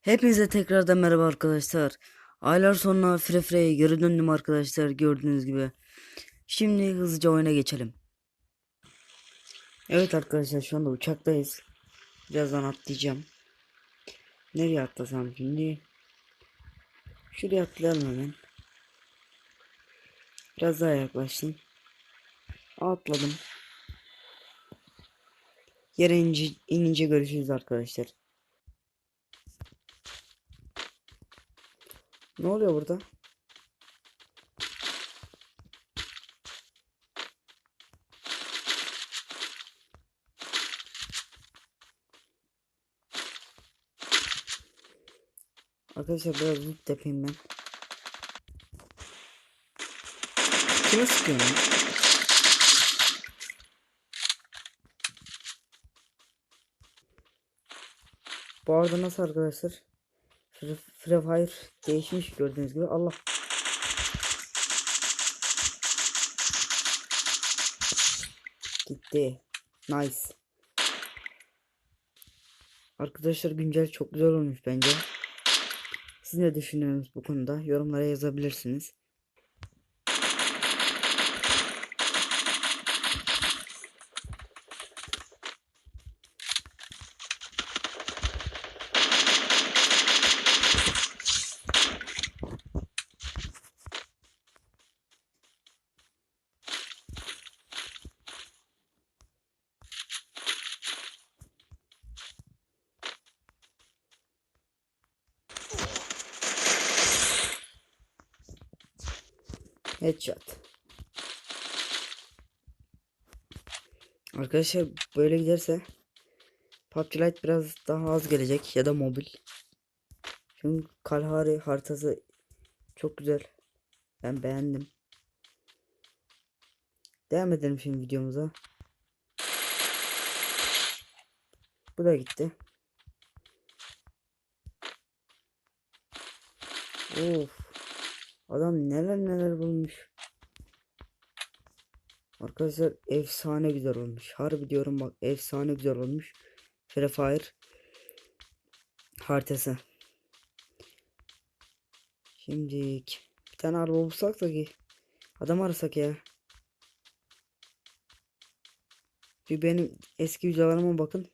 Hepinize tekrardan merhaba arkadaşlar. Aylar sonra Fire Fire'ye geri döndüm arkadaşlar gördüğünüz gibi. Şimdi hızlıca oyuna geçelim. Evet arkadaşlar şu anda uçaktayız. Birazdan atlayacağım. Nereye atlasam şimdi? Şuraya atlayalım hemen. Biraz daha yaklaştım. Atladım. Yere inince, inince görüşürüz arkadaşlar. Ne oluyor burada? Arkadaşlar biraz loot yapayım ben. Kime sıkıyorum? Bu arada nasıl arkadaşlar? Free, Fire değişmiş gördüğünüz gibi. Allah. Gitti. Nice. Arkadaşlar güncel çok güzel olmuş bence. Siz ne düşünüyorsunuz bu konuda? Yorumlara yazabilirsiniz. Headshot. Arkadaşlar böyle giderse PUBG Lite biraz daha az gelecek ya da mobil. Çünkü Kalahari haritası çok güzel. Ben beğendim. Devam edelim şimdi videomuza. Bu da gitti. Of. Adam neler neler bulmuş. Arkadaşlar efsane güzel olmuş. Harbi diyorum bak efsane güzel olmuş. Free Fire haritası. Şimdi bir tane araba bulsak da ki adam arasak ya. Bir benim eski videolarıma bakın.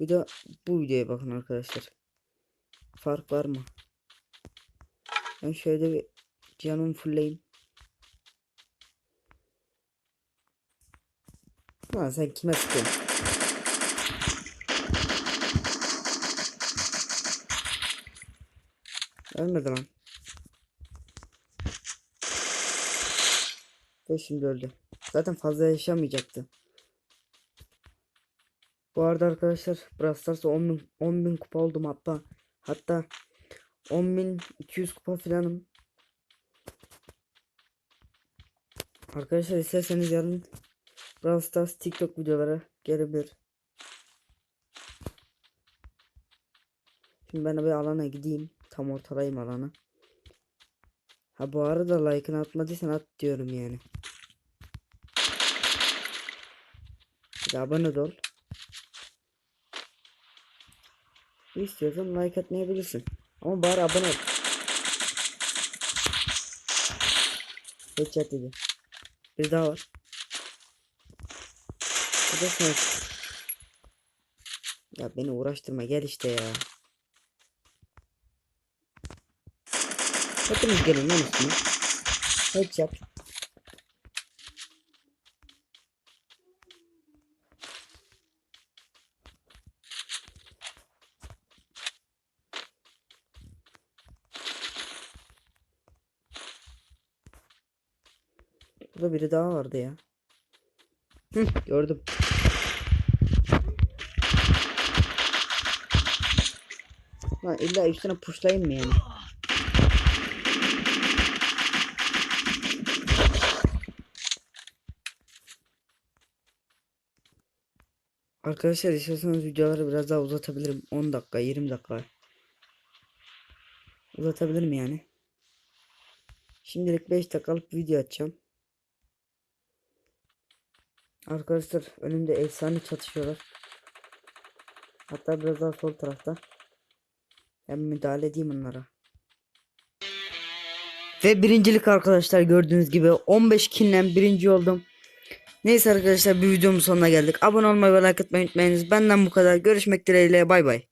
Bir de bu videoya bakın arkadaşlar. Fark var mı? Ben şöyle bir canımı fullleyeyim. Lan sen kime sıkıyorsun? Ölmedi lan. Ve şimdi öldü. Zaten fazla yaşamayacaktı. Bu arada arkadaşlar Brawl Stars'ta 10.000 10.000 kupa oldum hatta. Hatta 10.200 kupa filanım. Arkadaşlar isterseniz yarın Brawl Stars TikTok videoları gelebilir. Şimdi ben bir alana gideyim. Tam ortalayayım alanı. Ha bu arada like'ını atmadıysan at diyorum yani. Bir de abone ol. İstiyorsan like atmayabilirsin. Ama bari abone ol. Headshot dedi. Bir daha var. Bu da sen. Ya beni uğraştırma gel işte ya. Hepiniz gelin lan üstüne. Headshot. Burada biri daha vardı ya. Hı, gördüm. Lan illa üstüne pushlayayım mı yani? Arkadaşlar istiyorsanız videoları biraz daha uzatabilirim. 10 dakika, 20 dakika. Uzatabilirim yani. Şimdilik 5 dakikalık video açacağım. Arkadaşlar önümde efsane çatışıyorlar. Hatta biraz daha sol tarafta. Ben müdahale edeyim onlara. Ve birincilik arkadaşlar gördüğünüz gibi 15 kinle birinci oldum. Neyse arkadaşlar bir videomun sonuna geldik. Abone olmayı ve like atmayı unutmayınız. Benden bu kadar. Görüşmek dileğiyle bay bay.